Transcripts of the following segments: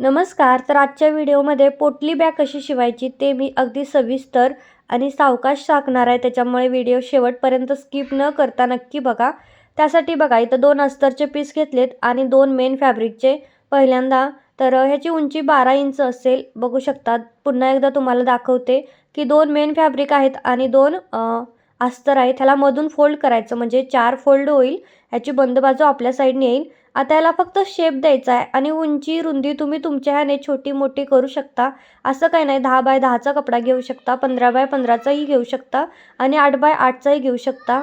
नमस्कार. तर आजच्या व्हिडिओमध्ये पोटली बॅग कशी शिवायची ते मी अगदी सविस्तर आणि सावकाश टाकणार आहे. त्याच्यामुळे व्हिडिओ शेवटपर्यंत स्किप न करता नक्की बघा. त्यासाठी बघा इथं दोन अस्तरचे पीस घेतलेत आणि दोन मेन फॅब्रिकचे पहिल्यांदा. तर ह्याची उंची बारा इंच असेल. बघू शकतात. पुन्हा एकदा तुम्हाला दाखवते की दोन मेन फॅब्रिक आहेत आणि दोन अस्तर आहेत. ह्याला मधून फोल्ड करायचं. म्हणजे चार फोल्ड होईल. ह्याची बंद बाजू आपल्या साईडने येईल. आता याला फक्त शेप द्यायचा आहे. आणि उंची रुंदी तुम्ही तुमच्या ह्याने छोटी मोठी करू शकता. असं काही नाही दहा बाय दहाचा कपडा घेऊ शकता पंधरा बाय पंधराचाही घेऊ शकता आणि आठ बाय आठचाही घेऊ शकता.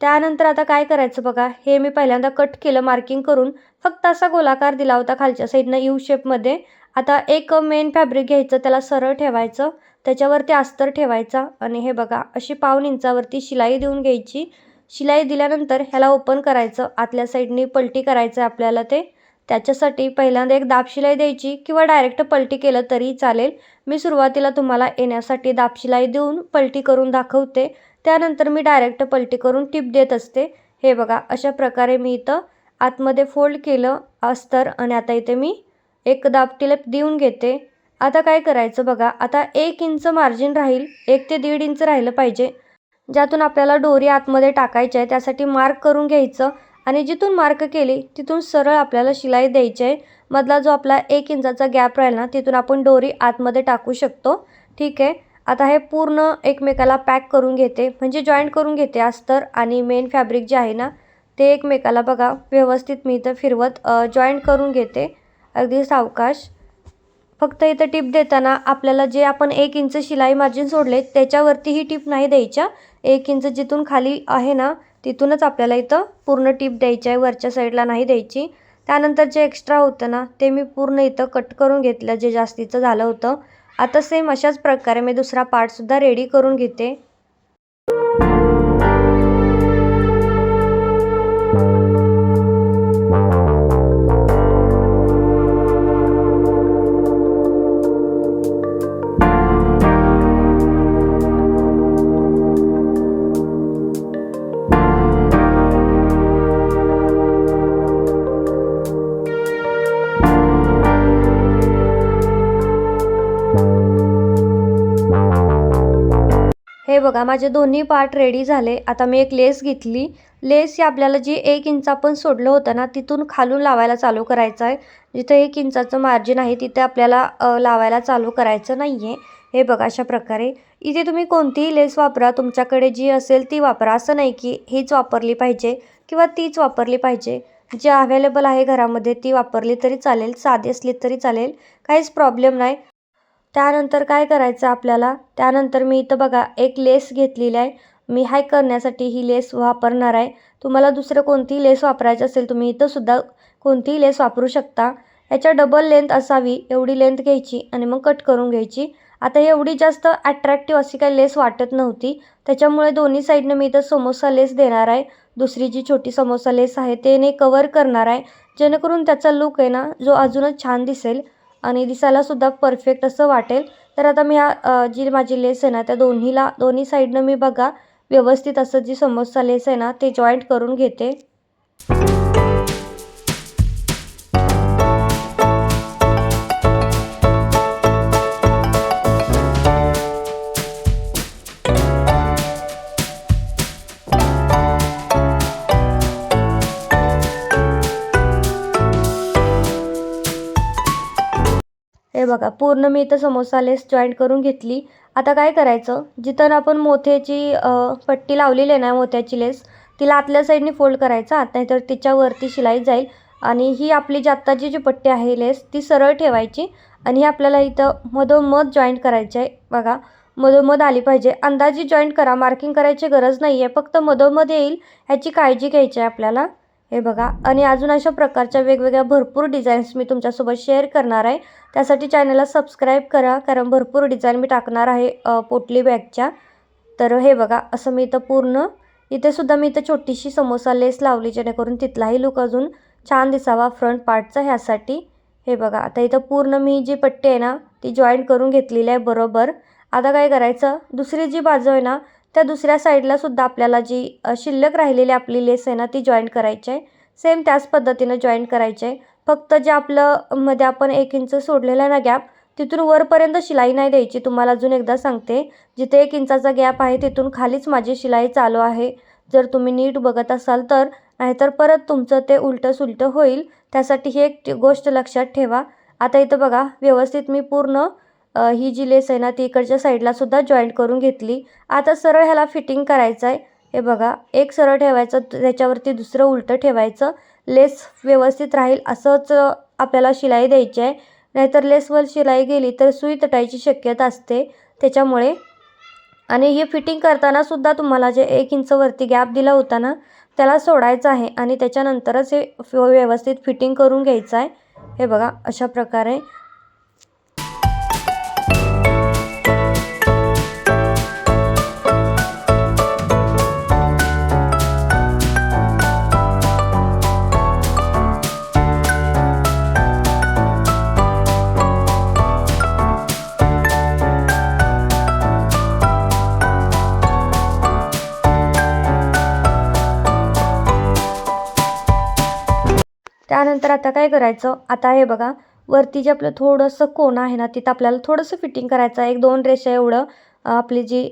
त्यानंतर आता काय करायचं बघा हे मी पहिल्यांदा कट केलं मार्किंग करून फक्त असा गोलाकार दिला होता खालच्या साईडनं यू शेपमध्ये आता एक मेन फॅब्रिक घ्यायचं त्याला सरळ ठेवायचं त्याच्यावरती अस्तर ठेवायचा आणि हे बघा अशी पाऊन इंचावरती शिलाई देऊन घ्यायची. शिलाई दिल्यानंतर ह्याला ओपन करायचं. आतल्या साईडनी पलटी करायचं आहे आपल्याला ते. त्याच्यासाठी पहिल्यांदा एक दाब शिलाई द्यायची किंवा डायरेक्ट पलटी केलं तरी चालेल. मी सुरुवातीला तुम्हाला येण्यासाठी दाब शिलाई देऊन पलटी करून दाखवते. त्यानंतर मी डायरेक्ट पलटी करून टिप देत असते. हे बघा अशा प्रकारे मी इथं आतमध्ये फोल्ड केलं अस्तर आणि आता इथे मी एक दाब टिलप देऊन घेते. आता काय करायचं बघा आता एक इंच मार्जिन राहील एक ते दीड इंच राहिलं पाहिजे. ज्यातून आपल्याला डोरी आतमध्ये टाकायची आहे त्यासाठी मार्क करून घ्यायचं आणि जिथून मार्क केली तिथून सरळ आपल्याला शिलाई द्यायची आहे. मधला जो आपला एक इंचाचा गॅप राहील ना तिथून आपण डोरी आतमध्ये टाकू शकतो. ठीक आहे? आता हे पूर्ण एकमेकाला पॅक करून घेते. म्हणजे जॉईंट करून घेते अस्तर आणि मेन फॅब्रिक जे आहे ना ते एकमेकाला बघा व्यवस्थित मी इथं फिरवत जॉईंट करून घेते. अगदी सावकाश. फक्त इथं टिप देताना आपल्याला जे आपण एक इंच शिलाई मार्जिन सोडले त्याच्यावरती ही टिप नाही द्यायच्या. एक इंच जिथून खाली आहे ना तिथूनच आपल्याला इथं पूर्ण टिप द्यायची आहे वरच्या साईडला नाही द्यायची. त्यानंतर जे एक्स्ट्रा होतं ना ते मी पूर्ण इथं कट करून घेतलं जे जास्तीचं झालं होतं. आता सेम अशाच प्रकारे मी दुसरा पार्टसुद्धा रेडी करून घेते. हे बघा माझे दोन्ही पार्ट रेडी झाले. आता मी एक लेस घेतली. लेस ही आपल्याला जी एक इंच आपण सोडलं होतं ना तिथून खालून लावायला चालू करायचं आहे. जिथं एक इंचाचं मार्जिन आहे तिथे आपल्याला लावायला चालू करायचं नाही आहे हे बघा अशा प्रकारे. इथे तुम्ही कोणतीही लेस वापरा. तुमच्याकडे जी असेल ती वापरा. असं नाही की हीच वापरली पाहिजे किंवा तीच वापरली पाहिजे. जी अवेलेबल आहे घरामध्ये ती वापरली तरी चालेल. साधी असली तरी चालेल. काहीच प्रॉब्लेम नाही. त्यानंतर काय करायचं आपल्याला? त्यानंतर मी इथं बघा एक लेस घेतलेली आहे. मी हाय करण्यासाठी ही लेस वापरणार आहे. तुम्हाला दुसरं कोणतीही लेस वापरायची असेल तुम्ही इथंसुद्धा कोणतीही लेस वापरू शकता. याच्या डबल लेंथ असावी एवढी लेंथ घ्यायची आणि मग कट करून घ्यायची. आता हे एवढी जास्त अट्रॅक्टिव्ह अशी काही लेस वाटत नव्हती. त्याच्यामुळे दोन्ही साईडनं मी इथं समोसा लेस देणार आहे. दुसरी जी छोटी समोसा लेस आहे त्याने कवर करणार आहे. जेणेकरून त्याचा लुक आहे ना जो अजूनच छान दिसेल. आणि दिसायलासुद्धा परफेक्ट असं वाटेल. तर आता मी ह्या जी माझी लेस आहे ना त्या दोन्हीला दोन्ही साईडनं मी बघा व्यवस्थित असं जी समोसा लेस आहे ना ते जॉईंट करून घेते. हे बघा पूर्ण मी इथं समोसा लेस जॉईंट करून घेतली. आता काय करायचं? जिथं आपण मोत्याची पट्टी लावलेली आहे ना मोत्याची लेस तिला आतल्या साईडने फोल्ड करायचा. नाहीतर तिच्यावरती शिलाई जाईल. आणि ही आपली जी आत्ताची जी पट्टी आहे लेस ती सरळ ठेवायची. आणि ही आपल्याला इथं मधोमध जॉईंट करायची आहे. बघा मधोमध आली पाहिजे. अंदाजी जॉईंट करा. मार्किंग करायची गरज नाही आहे फक्त मधोमध येईल ह्याची काळजी घ्यायची आहे आपल्याला. हे बघा आणि अजून अशा प्रकारच्या वेगवेगळ्या भरपूर डिझाईन्स मी तुमच्यासोबत शेअर करणार आहे. त्यासाठी चॅनलला सबस्क्राईब करा कारण भरपूर डिझाईन मी टाकणार आहे पोटली बॅगच्या तर हे बघा असं मी इथं पूर्ण इथे सुद्धा मी इथं छोटीशी समोसा लेस लावली जेणेकरून तिथलाही लुक अजून छान दिसावा फ्रंट पार्टचा ह्यासाठी. हे बघा आता इथं पूर्ण मी जी पट्टी आहे ना ती जॉईंट करून घेतलेली आहे बरोबर. आता काय करायचं दुसरी जी बाजू आहे ना त्या दुसऱ्या साईडला सुद्धा आपल्याला जी शिल्लक राहिलेली आपली लेस आहे ना ती जॉईंट करायची आहे. सेम त्याच पद्धतीनं जॉईंट करायची आहे. फक्त जे आपलं मध्ये आपण एक इंच सोडलेला आहे ना गॅप तिथून वरपर्यंत शिलाई नाही द्यायची. तुम्हाला अजून एकदा सांगते. जिथे एक इंचाचा गॅप आहे तिथून खालीच माझी शिलाई चालू आहे. जर तुम्ही नीट बघत असाल तर नाहीतर परत तुमचं ते उलटं सुलटं होईल. त्यासाठी ही एक गोष्ट लक्षात ठेवा. आता इथं बघा व्यवस्थित मी पूर्ण ही जी लेस आहे ना ती इकडच्या साईडला सुद्धा जॉईंट करून घेतली. आता सरळ ह्याला फिटिंग करायचं आहे हे बघा एक सरळ ठेवायचं त्याच्यावरती दुसरं उलटं ठेवायचं. लेस व्यवस्थित राहील असंच आपल्याला शिलाई द्यायची आहे. नाहीतर लेसवर शिलाई गेली तर सुई तटायची शक्यता असते. त्याच्यामुळे आणि हे फिटिंग करताना सुद्धा तुम्हाला जे एक इंचवरती गॅप दिला होता ना त्याला सोडायचं आहे आणि त्याच्यानंतरच हे व्यवस्थित फिटिंग करून घ्यायचं आहे. हे बघा अशा प्रकारे. त्यानंतर आता काय करायचं? आता हे बघा वरती जे आपलं थोडंसं कोण आहे ना तिथं आपल्याला थोडंसं फिटिंग करायचं आहे. एक दोन रेषा एवढं आपली जी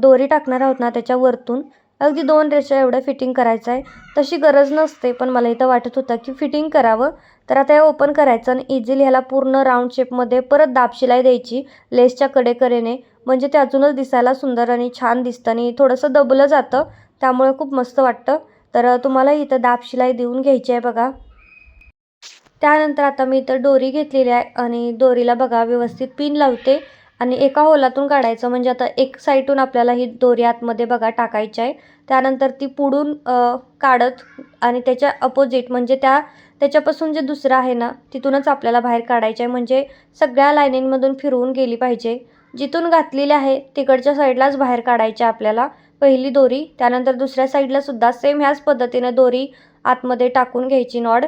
दोरी टाकणार आहोत ना त्याच्यावरतून अगदी दोन रेषा एवढं फिटिंग करायचं आहे. तशी गरज नसते पण मला इथं वाटत होतं की फिटिंग करावं. तर आता हे ओपन करायचं आणि इझिली ह्याला पूर्ण राऊंड शेपमध्ये परत दाब शिलाई द्यायची लेसच्या कडेकडेने म्हणजे ते अजूनच दिसायला सुंदर आणि छान दिसतं आणि थोडंसं दबलं जातं त्यामुळे खूप मस्त वाटतं. तर तुम्हाला इथं दाब शिलाई देऊन घ्यायची आहे बघा. त्यानंतर आता मी इथं दोरी घेतलेली आहे आणि दोरीला बघा व्यवस्थित पिन लावते आणि एका होलातून काढायचं. म्हणजे आता एक साईडून आपल्याला ही दोरी आतमध्ये बघा टाकायची आहे. त्यानंतर ती पुढून काढत आणि त्याच्या अपोजिट म्हणजे त्या त्याच्यापासून जे दुसरं आहे ना तिथूनच आपल्याला बाहेर काढायचं आहे. म्हणजे सगळ्या लाईनींमधून फिरवून गेली पाहिजे. जिथून घातलेली आहे तिकडच्या साईडलाच बाहेर काढायची आपल्याला पहिली दोरी. त्यानंतर दुसऱ्या साईडला सुद्धा सेम ह्याच पद्धतीनं दोरी आतमध्ये टाकून घ्यायची नॉड.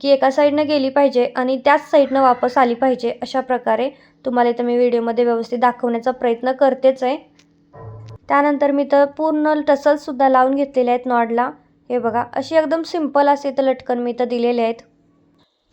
की एका साईडनं गेली पाहिजे आणि त्याच साईडनं वापस आली पाहिजे अशा प्रकारे तुम्हाला इथं मी व्हिडिओमध्ये व्यवस्थित दाखवण्याचा प्रयत्न करतेच आहे. त्यानंतर मी तर पूर्ण टसल्ससुद्धा लावून घेतलेले आहेत नॉडला. हे बघा अशी एकदम सिंपल असे तर लटकन मी तर दिलेले आहेत.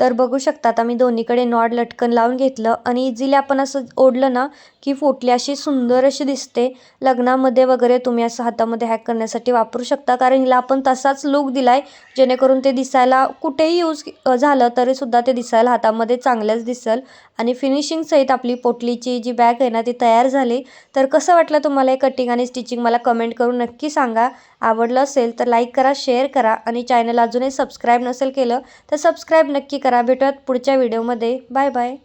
तर बघू शकतात आम्ही दोन्हीकडे नॉड लटकन लावून घेतलं आणि इझिली आपण असं ओढलं ना की फोटली अशी सुंदर अशी दिसते. लग्नामध्ये वगैरे तुम्ही असं हातामध्ये हॅक करण्यासाठी वापरू शकता कारण हिला आपण तसाच लुक दिला आहे जेणेकरून ते दिसायला कुठेही यूज झालं तरीसुद्धा ते दिसायला हातामध्ये चांगलंच दिसेल. आणि फिनिशिंगसहित आपली पोटलीची जी बॅग आहे ना ती तयार झाली. तर कसं वाटलं तुम्हाला हे कटिंग आणि स्टिचिंग मला कमेंट करून नक्की सांगा. आवडलं असेल तर लाईक करा शेअर करा आणि चॅनल अजूनही सबस्क्राईब नसेल केलं तर सबस्क्राईब नक्की करा. करा. भेटूयात पुढच्या व्हिडिओमध्ये. Bye bye.